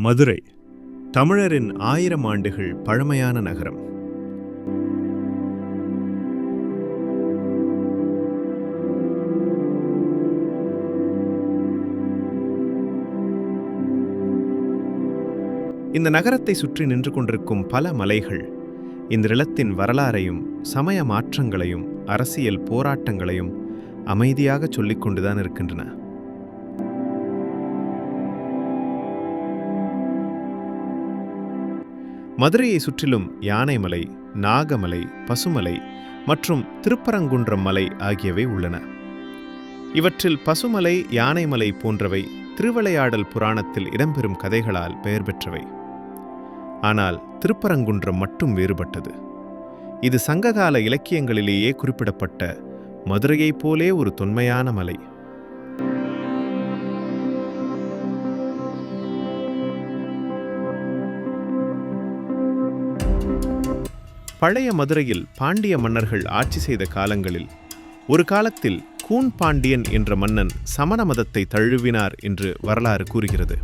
மதுரை தமிழரின் ஆயிரம் ஆண்டுகள் பழமையான நகரம். இந்த நகரத்தை சுற்றி நின்று கொண்டிருக்கும் பல மலைகள் இந்த நிலத்தின் வரலாறையும் சமய மாற்றங்களையும் அரசியல் போராட்டங்களையும் அமைதியாக சொல்லிக் கொண்டுதான் இருக்கின்றன. மதுரையை சுற்றிலும் யானைமலை நாகமலை பசுமலை மற்றும் திருப்பரங்குன்றம் மலை ஆகியவை உள்ளன. இவற்றில் பசுமலை யானைமலை போன்றவை திருவிளையாடல் புராணத்தில் இடம்பெறும் கதைகளால் பெயர் பெற்றவை. ஆனால் திருப்பரங்குன்றம் மட்டும் வேறுபட்டது. இது சங்ககால இலக்கியங்களிலேயே குறிப்பிடப்பட்ட மதுரையைப் போலே ஒரு தொன்மையான மலை. பழைய மதுரையில் பாண்டிய மன்னர்கள் ஆட்சி செய்த காலங்களில் ஒரு காலத்தில் கூன் பாண்டியன் என்ற மன்னன் சமண மதத்தை தழுவினார் என்று வரலாறு கூறுகிறது.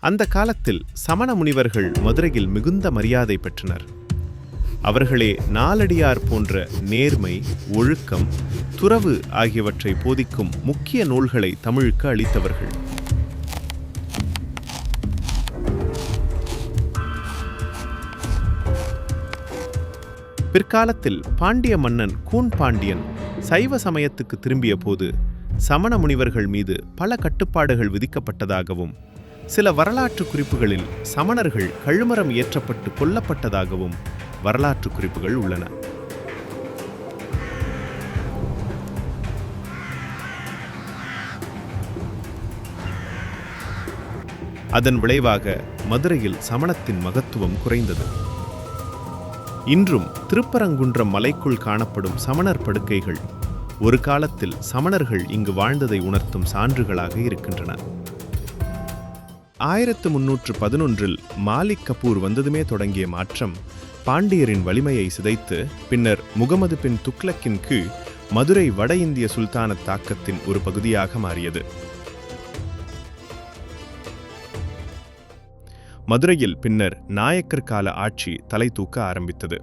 அந்த காலத்தில் சமண முனிவர்கள் மதுரையில் மிகுந்த மரியாதை பெற்றனர். அவர்களே நாலடியார் போன்ற நேர்மை ஒழுக்கம் துறவு ஆகியவற்றை போதிக்கும் முக்கிய நூல்களை தமிழுக்கு அளித்தவர்கள். பிற்காலத்தில் பாண்டிய மன்னன் கூன் பாண்டியன் சைவ சமயத்துக்கு திரும்பிய போது சமண முனிவர்கள் மீது பல கட்டுப்பாடுகள் விதிக்கப்பட்டதாகவும் சில வரலாற்று குறிப்புகளில் சமணர்கள் கழுமரம் ஏற்றப்பட்டு கொல்லப்பட்டதாகவும் வரலாற்று குறிப்புகள் உள்ளன. அதன் விளைவாக மதுரையில் சமணத்தின் மகத்துவம் குறைந்தது. இன்றும் திருப்பரங்குன்றம் மலைக்குள் காணப்படும் சமணர் படுக்கைகள். ஒரு காலத்தில் சமணர்கள் இங்கு வாழ்ந்ததை உணர்த்தும் சான்றுகளாக இருக்கின்றன. ஆயிரத்து முன்னூற்று பதினொன்றில் மாலிக் கபூர் வந்ததுமே தொடங்கிய மாற்றம் பாண்டியரின் வலிமையை சிதைத்து பின்னர் முகமது பின் துக்ளக்கின் கீழ் மதுரை வட இந்திய சுல்தான தாக்கத்தின் ஒரு பகுதியாக மாறியது. மதுரையில் பின்னர் நாயக்கர் கால ஆட்சி தலை தூக்க ஆரம்பித்தது.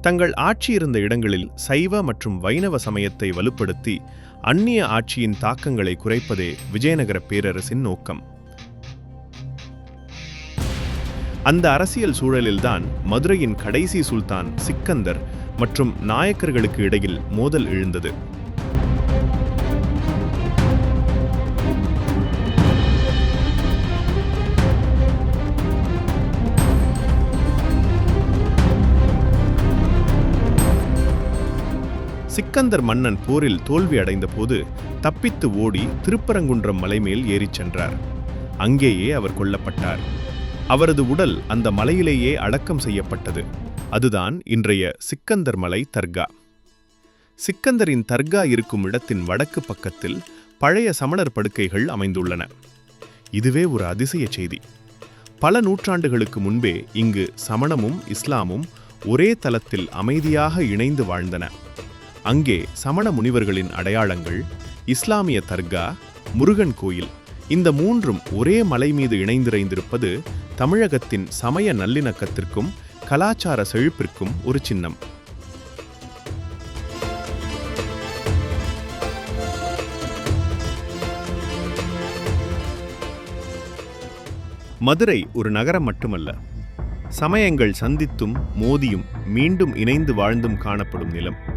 தங்கள் ஆட்சி இருந்த இடங்களில் சைவ மற்றும் வைணவ சமயத்தை வலுப்படுத்தி அந்நிய ஆட்சியின் தாக்கங்களை குறைப்பதே விஜயநகர பேரரசின் நோக்கம். அந்த அரசியல் சூழலில்தான் மதுரையின் கடைசி சுல்தான் சிக்கந்தர் மற்றும் நாயக்கர்களுக்கு இடையில் மோதல் எழுந்தது. சிக்கந்தர் மன்னன் போரில் தோல்வி அடைந்த போது தப்பித்து ஓடி திருப்பரங்குன்றம் மலைமேல் ஏறிச் சென்றார். அங்கேயே அவர் கொல்லப்பட்டார். அவரது உடல் அந்த மலையிலேயே அடக்கம் செய்யப்பட்டது. அதுதான் இன்றைய சிக்கந்தர் மலை தர்கா. சிக்கந்தரின் தர்கா இருக்கும் இடத்தின் வடக்கு பக்கத்தில் பழைய சமணர் படுக்கைகள் அமைந்துள்ளன. இதுவே ஒரு அதிசய செய்தி. பல நூற்றாண்டுகளுக்கு முன்பே இங்கு சமணமும் இஸ்லாமும் ஒரே தலத்தில் அமைதியாக இணைந்து வாழ்ந்தன. அங்கே சமண முனிவர்களின் அடையாளங்கள் இஸ்லாமிய தர்கா முருகன் கோயில் இந்த மூன்றும் ஒரே மலை மீது இணைந்திரைந்திருப்பது தமிழகத்தின் சமய நல்லிணக்கத்திற்கும் கலாச்சார செழிப்பிற்கும் ஒரு சின்னம். மதுரை ஒரு நகரம் மட்டுமல்ல. சமயங்கள் சந்தித்தும் மோதியும் மீண்டும் இணைந்து வாழ்ந்தும் காணப்படும் நிலம்.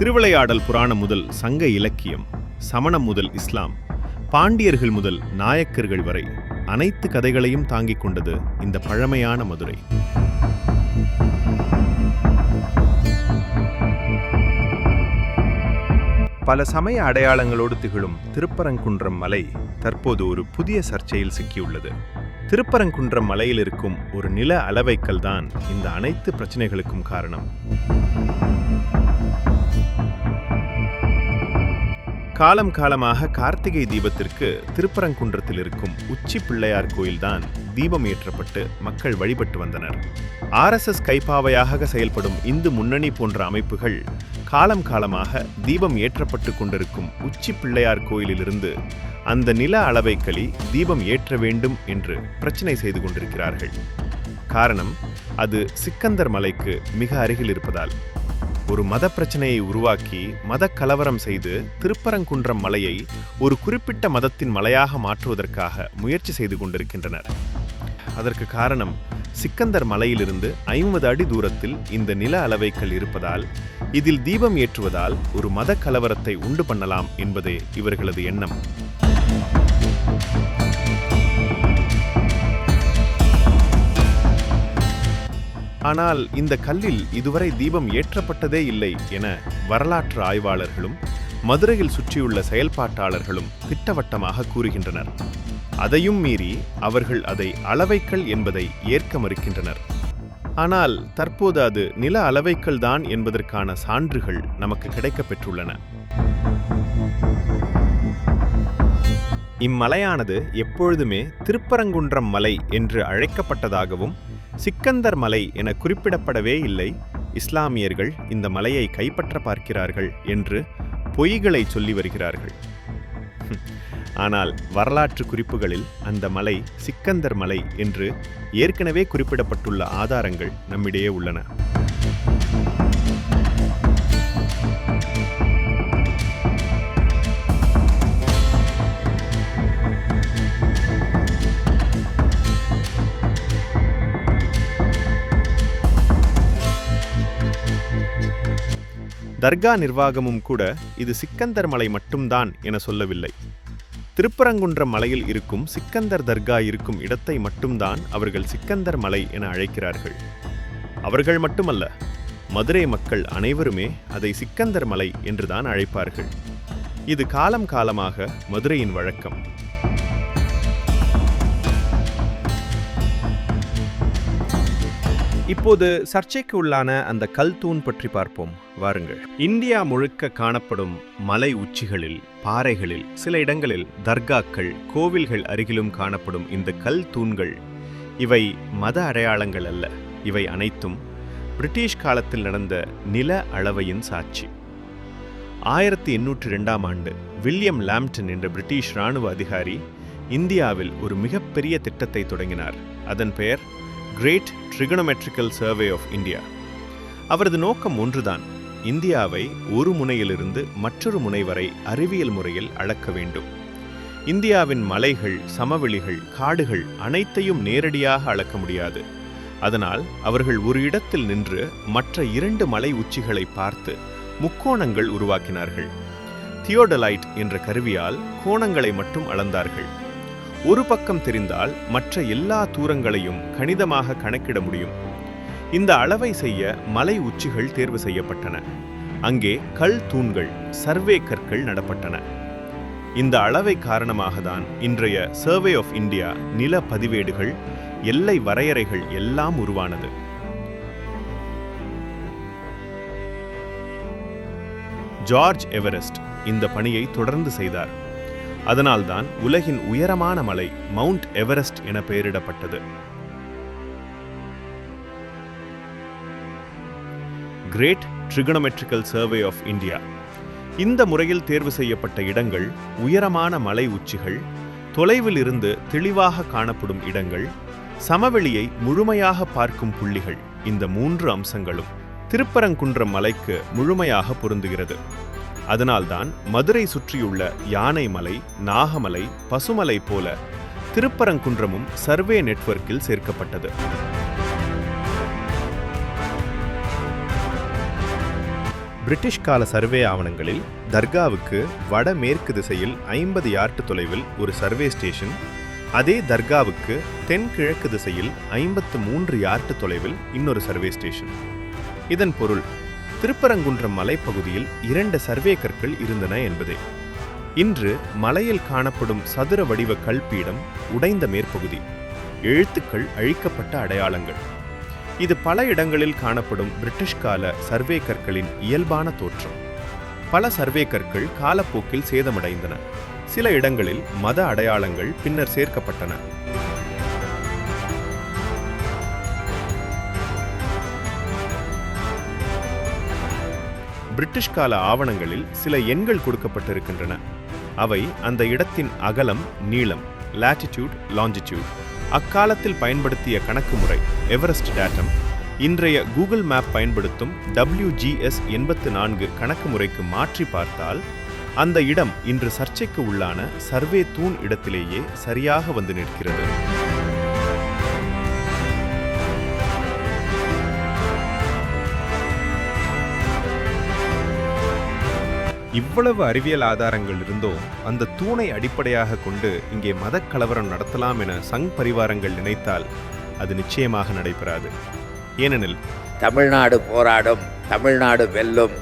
திருவிளையாடல் புராணம் முதல் சங்க இலக்கியம் சமணம் முதல் இஸ்லாம் பாண்டியர்கள் முதல் நாயக்கர்கள் வரை அனைத்து கதைகளையும் தாங்கிக் கொண்டது இந்த பழமையான மதுரை. பல சமய அடையாளங்களோடு திகழும் திருப்பரங்குன்றம் மலை தற்போது ஒரு புதிய சர்ச்சையில் சிக்கியுள்ளது. திருப்பரங்குன்றம் மலையில் இருக்கும் ஒரு நில அளவைக்கல் தான் இந்த அனைத்து பிரச்சனைகளுக்கும் காரணம். காலம் காலமாக கார்த்திகை தீபத்திற்கு திருப்பரங்குன்றத்தில் இருக்கும் உச்சி பிள்ளையார் கோயில்தான் தீபம் ஏற்றப்பட்டு மக்கள் வழிபட்டு வந்தனர். ஆர்எஸ்எஸ் கைப்பாவையாக செயல்படும் இந்து முன்னணி போன்ற அமைப்புகள் காலம் காலமாக தீபம் ஏற்றப்பட்டு கொண்டிருக்கும் உச்சி பிள்ளையார் கோயிலிலிருந்து அந்த நில அளவை களி தீபம் ஏற்ற வேண்டும் என்று பிரச்சனை செய்து கொண்டிருக்கிறார்கள். காரணம் அது சிக்கந்தர் மலைக்கு மிக அருகில் இருப்பதால். ஒரு மத பிரச்சனையை உருவாக்கி மத கலவரம் செய்து திருப்பரங்குன்றம் மலையை ஒரு குறிப்பிட்ட மதத்தின் மலையாக மாற்றுவதற்காக முயற்சி செய்து கொண்டிருக்கின்றனர். அதற்கு காரணம் சிக்கந்தர் மலையிலிருந்து ஐம்பது அடி தூரத்தில் இந்த நில அளவைகள் இருப்பதால் இதில் தீபம் ஏற்றுவதால் ஒரு மத கலவரத்தை உண்டு பண்ணலாம் என்பதே இவர்களது எண்ணம். ஆனால் இந்த கல்லில் இதுவரை தீபம் ஏற்றப்பட்டதே இல்லை என வரலாற்று ஆய்வாளர்களும் மதுரையில் சுற்றியுள்ள செயல்பாட்டாளர்களும் திட்டவட்டமாக கூறுகின்றனர். அதையும் மீறி அவர்கள் அதை அளவைக்கல் என்பதை ஏற்க மறுக்கின்றனர். ஆனால் தற்போது அது நில அளவைக்கல் தான் என்பதற்கான சான்றுகள் நமக்கு கிடைக்கப் பெற்றுள்ளன. இம்மலையானது எப்பொழுதுமே திருப்பரங்குன்றம் மலை என்று அழைக்கப்பட்டதாகவும் சிக்கந்தர் மலை என குறிப்பிடப்படவே இல்லை. இஸ்லாமியர்கள் இந்த மலையை கைப்பற்ற பார்க்கிறார்கள் என்று பொய்களை சொல்லி வருகிறார்கள். ஆனால் வரலாற்று குறிப்புகளில் அந்த மலை சிக்கந்தர் மலை என்று ஏற்கனவே குறிப்பிடப்பட்டுள்ள ஆதாரங்கள் நம்மிடையே உள்ளன. தர்கா நிர்வாகமும் கூட இது சிக்கந்தர் மலை மட்டும்தான் என சொல்லவில்லை. திருப்பரங்குன்றம் மலையில் இருக்கும் சிக்கந்தர் தர்கா இருக்கும் இடத்தை மட்டும்தான் அவர்கள் சிக்கந்தர் மலை என அழைக்கிறார்கள். அவர்கள் மட்டுமல்ல மதுரை மக்கள் அனைவருமே அதை சிக்கந்தர் மலை என்றுதான் அழைப்பார்கள். இது காலம் காலமாக மதுரையின் வழக்கம். இப்போது சர்ச்சைக்கு உள்ளான அந்த கல் தூண் பற்றி பார்ப்போம். வாருங்கள். இந்தியா முழுக்க காணப்படும் மலை உச்சிகளில் பாறைகளில் சில இடங்களில் தர்காக்கள் கோவில்கள் அருகிலும் காணப்படும் இந்த கல் தூண்கள் இவை மத அடையாளங்கள் அல்ல. இவை அனைத்தும் பிரிட்டிஷ் காலத்தில் நடந்த நில அளவையின் சாட்சி. ஆயிரத்தி எண்ணூற்றி ரெண்டாம் ஆண்டு வில்லியம் லாம்டன் என்ற பிரிட்டிஷ் இராணுவ அதிகாரி இந்தியாவில் ஒரு மிகப்பெரிய திட்டத்தை தொடங்கினார். அதன் பெயர் great trigonometrical survey of India அவரது நோக்கம் ஒன்றுதான் இந்தியாவை ஒரு முனையிலிருந்து மற்றொரு முனை வரை அறிவியல் முறையில் அளக்க வேண்டும். இந்தியாவின் மலைகள் சமவெளிகள் காடுகள் அனைத்தையும் நேரடியாக அளக்க முடியாது. அதனால் அவர்கள் ஒரு இடத்தில் நின்று மற்ற இரண்டு மலை உச்சிகளை பார்த்து முக்கோணங்கள் உருவாக்கினார்கள். தியோடலைட் என்ற கருவியால் கோணங்களை மட்டும் அளந்தார்கள். ஒரு பக்கம் தெரிந்தால் மற்ற எல்லா தூரங்களையும் கணிதமாக கணக்கிட முடியும். இந்த அளவை செய்ய மலை உச்சிகள் தேர்வு செய்யப்பட்டன. அங்கே கல் தூண்கள் சர்வே கற்கள் நடப்பட்டன. இந்த அளவை காரணமாக தான் இன்றைய சர்வே ஆஃப் இந்தியா நில பதிவேடுகள் எல்லை வரையறைகள் எல்லாம் உருவானது. ஜார்ஜ் எவரெஸ்ட் இந்த பணியை தொடர்ந்து செய்தார். அதனால்தான் உலகின் உயரமான மலை மவுண்ட் எவரெஸ்ட் என பெயரிடப்பட்டது. Great trigonometrical survey of India இந்த முறையில் தேர்வு செய்யப்பட்ட இடங்கள் உயரமான மலை உச்சிகள் தொலைவில் இருந்து தெளிவாக காணப்படும் இடங்கள் சமவெளியை முழுமையாக பார்க்கும் புள்ளிகள் இந்த மூன்று அம்சங்களும் திருப்பரங்குன்றம் மலைக்கு முழுமையாக பொருந்துகிறது. அதனால்தான் மதுரை சுற்றியுள்ள யானைமலை நாகமலை பசுமலை போல திருப்பரங்குன்றமும் சர்வே நெட்வொர்க்கில் சேர்க்கப்பட்டது. பிரிட்டிஷ் கால சர்வே ஆவணங்களில் தர்காவுக்கு வடமேற்கு திசையில் ஐம்பது யார்டு தொலைவில் ஒரு சர்வே ஸ்டேஷன் அதே தர்காவுக்கு தென்கிழக்கு திசையில் ஐம்பத்து மூன்று யார்டு தொலைவில் இன்னொரு சர்வே ஸ்டேஷன். இதன் பொருள் திருப்பரங்குன்றம் மலைப்பகுதியில் இரண்டு சர்வே கற்கள் இருந்தன என்பதே. இன்று மலையில் காணப்படும் சதுர வடிவ கல்பீடம் உடைந்த மேற்பகுதி. எழுத்துக்கள் அழிக்கப்பட்ட அடையாளங்கள். இது பல இடங்களில் காணப்படும் பிரிட்டிஷ் கால சர்வே கற்களின் இயல்பான தோற்றம். பல சர்வே கற்கள் காலப்போக்கில் சேதமடைந்தன. சில இடங்களில் மத அடையாளங்கள் பின்னர் சேர்க்கப்பட்டன. பிரிட்டிஷ் கால ஆவணங்களில் சில எண்கள் கொடுக்கப்பட்டிருக்கின்றன. அவை அந்த இடத்தின் அகலம் நீளம் லாட்டிடியூட் லாஞ்சிடியூட் அக்காலத்தில் பயன்படுத்திய கணக்கு முறை எவரெஸ்ட் டேட்டம் இன்றைய கூகுள் மேப் பயன்படுத்தும் டபிள்யூஜிஎஸ் எண்பத்து நான்கு கணக்கு முறைக்கு மாற்றி பார்த்தால் அந்த இடம் இன்று சர்ச்சைக்கு உள்ளான சர்வே தூண் இடத்திலேயே சரியாக வந்து நிற்கிறது. இவ்வளவு அறிவியல் ஆதாரங்கள் இருந்தோம் அந்த தூணை அடிப்படையாக கொண்டு இங்கே மதக்கலவரம் நடத்தலாம் என சங் பரிவாரங்கள் நினைத்தால் அது நிச்சயமாக நடைபெறாது. ஏனெனில் தமிழ்நாடு போராடும் தமிழ்நாடு வெல்லும்